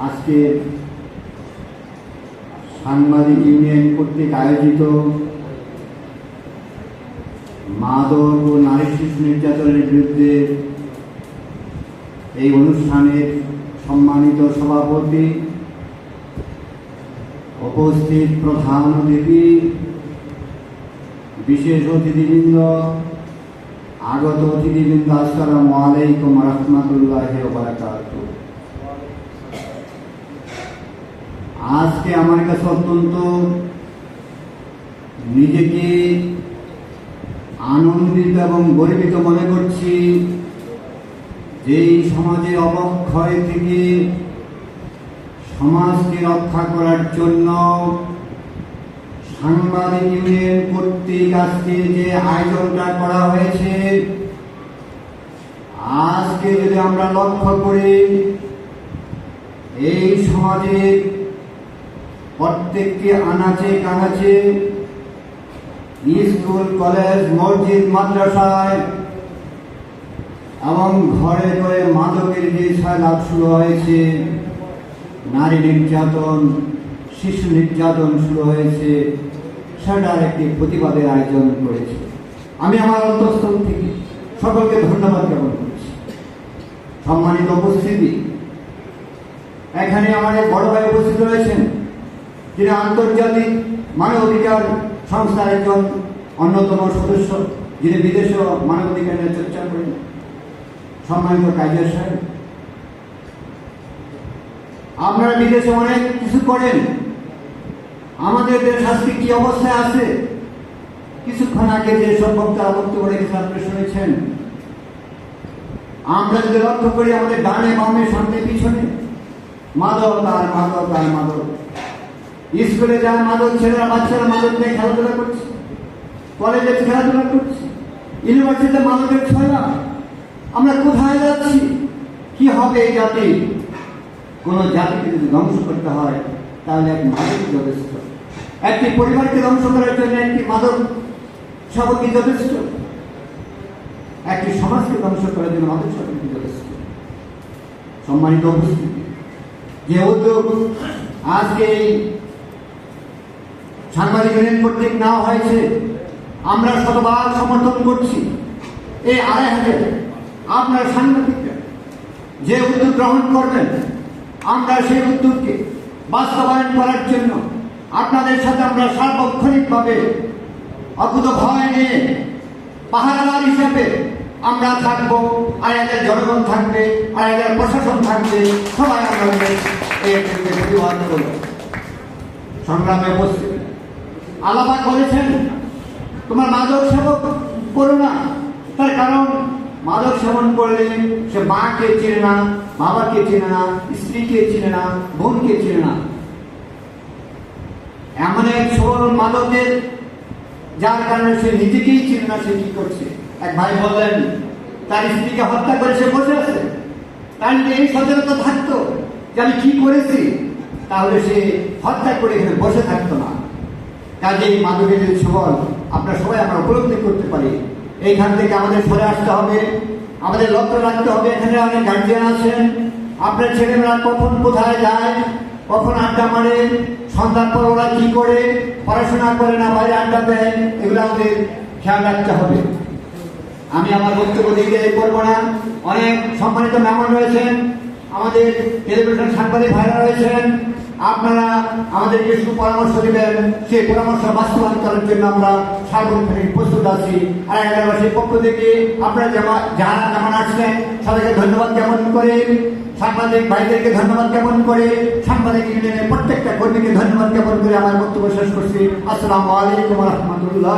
আজকে সাংবাদিক ইউনিয়ন কর্তৃক আয়োজিত মাদক ও নারী শিশু নির্যাতনের বিরুদ্ধে এই অনুষ্ঠানের সম্মানিত সভাপতি উপস্থিত প্রধান অতিথি, বিশেষ অতিথিবৃন্দ আগত অতিথিবৃন্দ, আসসালামু আলাইকুম রহমতুল্লাহ বারাকাত আজকে আমার কাছে অত্যন্ত নিজেকে আনন্দিত এবং গর্বিত মনে করছি যে এই সমাজের অবক্ষয় থেকে সমাজকে রক্ষা করার জন্য সাংবাদিক ইউনিয়ন কর্তৃক আজকে যে আয়োজনটা করা হয়েছে, আজকে যদি আমরা লক্ষ্য করি, এই সমাজের প্রত্যেকটি আনাচে কানাচে স্কুল, কলেজ, মসজিদ, মাদ্রাসায় এবং ঘরে ঘরে মাদকের যে সয়লাভ শুরু হয়েছে, নারী নির্যাতন, শিশু নির্যাতন শুরু হয়েছে সেটার একটি প্রতিবাদের আয়োজন করেছে। আমি আমার অন্তঃস্থল থেকে সকলকে ধন্যবাদ জ্ঞাপন করছি। সম্মানিত উপস্থিতি, এখানে আমাদের বড় ভাই উপস্থিত রয়েছেন, যিনি আন্তর্জাতিক মানব অধিকার সংস্থার একজন অন্যতম সদস্য, যিনি বিদেশে মানব অধিকার নিয়ে চর্চা করেন। সম্মানিত কাজের সাহেব, আপনারা বিদেশে অনেক কিছু করেন। আমাদের আজকে কি অবস্থায় আছে? কিছুক্ষণ আগে যে সব বক্তব্য রেখেছে আপনি শুনেছেন। আমরা যদি লক্ষ্য করি আমাদের ডানে বামে, সামনে, পিছনে, মাদক আর মাদক আর মাদক। স্কুলে যায় মাদক, ছেলেরা, বাচ্চারা মাদক নিয়ে খেলাধুলা করছে। কলেজে খেলাধুলা করছে। ইউনিভার্সিটিতে মাদকের ছয়লা আমরা কোথায় যাচ্ছি? কি হবে এই জাতি? কোন জাতিকে যদি ধ্বংস করতে হয় তাহলে এক মাদক যথেষ্ট। একটি পরিবারকে ধ্বংস করার জন্য একটি মাদক সবকি যথেষ্ট। একটি সমাজকে ধ্বংস করার জন্য মাদক সবকি যথেষ্ট। সম্মানিত উপস্থিতি যে উদ্যোগ আজকে এই সাংবাদিক ইউনিয়ন কর্তৃক নেওয়া হয়েছে, আমরা শতবার সমর্থন করছি। এই আড়াই হাজার আপনার সাংবাদিকরা যে উদ্যোগ গ্রহণ করবেন, আমরা সেই উদ্যোগকে বাস্তবায়ন করার জন্য আপনাদের সাথে আমরা সার্বক্ষণিকভাবে অকুত ভয় নিয়ে পাহারাদার হিসাবে আমরা থাকব আর এদের জনগণ থাকবে আর এদের প্রশাসন থাকবে, সবাই আমরা সংগ্রামে উপস্থিত। আলাপাক বলেছেন, তোমার মাদক সেবক করো না। তার কারণ, মাদক সেবন করলে সে মাকে চেনে না বাবাকে চেনে না, স্ত্রীকে চেনে না, বোনকে চেনে না। এমন এক সবল মাদকের, যার কারণে সে নিজেকেই চেনে না, সে কি করছে? এক ভাই বললেন, তার স্ত্রীকে হত্যা করে সে বসে আছে। তার যদি এই সচেতনতা থাকতো যে আমি কি করেছি? তাহলে সে হত্যা করে এখানে বসে থাকতো না। কাজে এই মাদকের সবল আমরা সবাই আমরা উপলব্ধি করতে পারি। এইখান থেকে আমাদের সরে আসতে হবে। আমাদের লক্ষ্য রাখতে হবে, এখানে অনেক গার্জিয়ান আছেন। আপনার ছেলেমেয়েরা কখন কোথায় যায়, কখন আড্ডা মারে সন্ধ্যার পর ওরা কি করে, পড়াশোনা করে না বাইরে আড্ডা দেয়, এগুলো আমাদের খেয়াল রাখতে হবে। আমি আমার বক্তব্য দিকে করব না। অনেক সম্মানিত মেহমান রয়েছেন। আমাদের টেলিভিশন সাংবাদিক ভাইরা রয়েছেন। আপনারা আমাদের আমাদেরকে সুপরামর্শ দিবেন, সেই পরামর্শ বাস্তবায়ন করার জন্য আমরা সার্বক্ষণিক প্রস্তুত আছি। আর এলাকাবাসীর পক্ষ থেকে আপনারা যারা যেমন আসছেন সবাইকে ধন্যবাদ জ্ঞাপন করে, সাংবাদিক ভাইদেরকে ধন্যবাদ জ্ঞাপন করে, সাংবাদিক ইউনিয়নের প্রত্যেকটা কর্মীকে ধন্যবাদ জ্ঞাপন করে আমার বক্তব্য শেষ করছি। আসসালামু আলাইকুম রহমতুল্লাহ